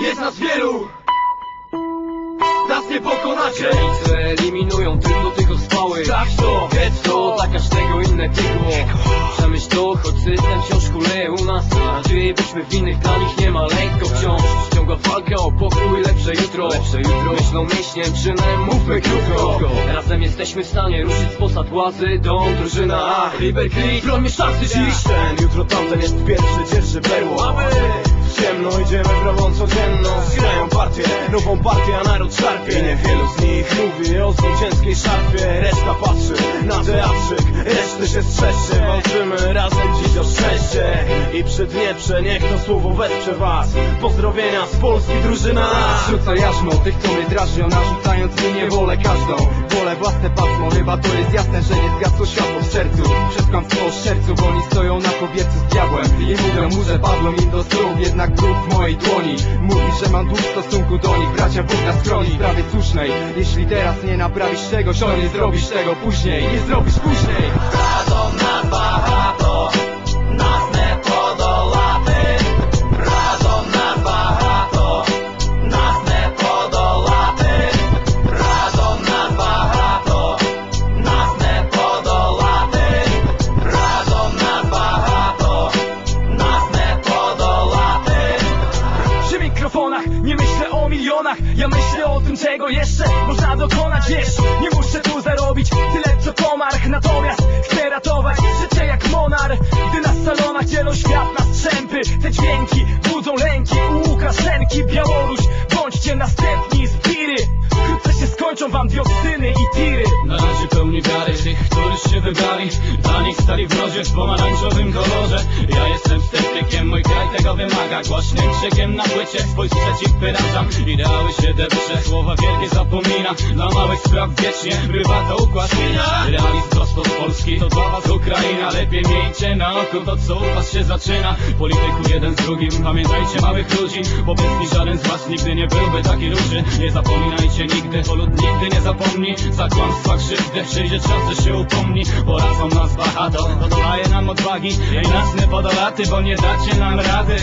Jest nas wielu. Nas nie pokonacie. Granice eliminują tylko tych ospałych Tak to, getto Dla każdego inne tygło Przemyśl to, choć system wciąż kuleje u nas. Nadzieję byśmy w innych dla nich nie ma. Lekko wciąż. Ciągła walka o pokój, lepsze jutro. Lepsze jutro. Myślą mięśniem, czynem, mówmy krótko. Razem jesteśmy w stanie ruszyć z posad władzy Dom, drużyna, Creek Brońmy szansy dziś. Ten, jutro tamten jest pierwszy, dzierży perło. Mamy ciemno idziemy prawą codzienną Zgrają partię, nową partię, a naród szarpie. I niewielu z nich mówi o zwycięskiej szarpie. Reszta patrzy na teatrzyk, reszty się strzeżcie Walczymy razem i przedwietrze Niech to słowo wesprze was. Pozdrowienia z Polski drużyna. Rzuca jarzmo tych co mnie drażnią Narzucając mi niewolę każdą. Wolę własne pasmo Chyba to jest jasne, że nie zgasło światło w sercu. Przed kłamstwo w sercu Bo oni stoją na powietrzu z diabłem. I mówią mu, że padną im do stóp Jednak brud w mojej dłoni. Mówi, że mam dług w stosunku do nich Bracia Bóg nas chroni prawie słusznej. Jeśli teraz nie naprawisz czegoś To nie zrobisz tego później. Nie zrobisz później. Prado na bahar Ja myślę o tym, czego jeszcze można dokonać. Wiesz, nie muszę tu zarobić tyle co komarch Natomiast chcę ratować życie jak monar Gdy na salonach dzielą świat na strzępy Te dźwięki budzą lęki. U Łukaszenki Białoruś, bądźcie następni Spiry Wkrótce się skończą wam dioksyny i tiry. Na razie pełni wiary tych, którzy się wybrali. Dla nich stali w rozie w pomarańczowym kolorze. Ja jestem sceptykiem, mój kraj tego wymaga. Głośnym krzykiem na płycie swój sprzeciw wyrażam. Ideały się depcze, słowa wielkie zapomina Dla małych spraw wiecznie bywa to układ. Realizm prosto z Polski, to dla was Ukraina. Lepiej miejcie na oku to co u was się zaczyna. Polityku jeden z drugim, pamiętajcie małych ludzi Bo bez nich żaden z was nigdy nie byłby taki duży. Nie zapominajcie nigdy, bo lud nigdy nie zapomni. Za kłamstwa krzywdy przyjdzie czas, że się upomni. Razem nas bahato, to daje nam odwagi. I nas nie poda laty, bo nie dacie nam rady.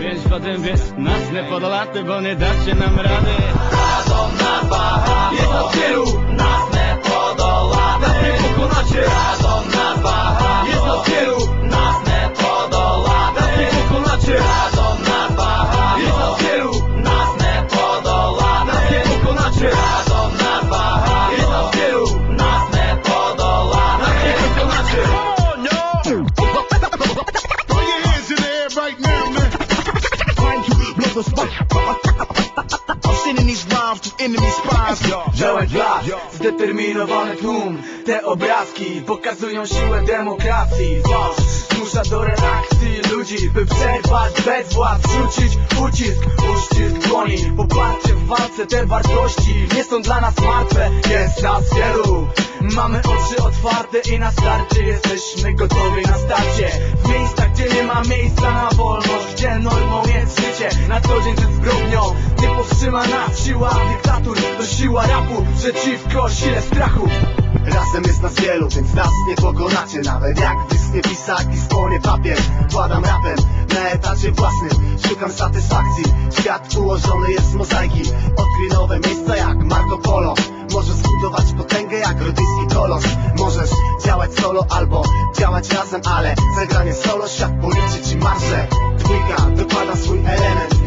Wiesz, potem wiesz, nas nie poda laty, bo nie dacie nam rady. Razem na baha, jest na celu Nas nie poda laty, nas nie pokonacie. Razem na zdeterminowany tłum. Te obrazki pokazują siłę demokracji. Fałsz zmusza do reakcji ludzi By przerwać bezwład, rzucić ucisk Uścisk dłoni, poparcie w walce Te wartości. Nie są dla nas martwe. Jest nas wielu Mamy oczy otwarte i na starcie Jesteśmy gotowi na starcie. W miejscach, gdzie nie ma miejsca na wolność Gdzie normą jest życie. Na co dzień ze zbrodnią Nie powstrzyma nas siła dyktatur To siła rapu przeciwko sile strachu. Razem jest nas wielu, więc nas nie pokonacie. Nawet jak wyschnie pisak i spłonie papier Władam rapem na etacie własnym. Szukam satysfakcji. Świat ułożony jest z mozaiki. Odkryj nowe miejsca jak Marco Polo jak Rudis i Możesz działać solo albo działać razem Ale zagranie solo siak policzy ci marże Dwójka dokłada swój element.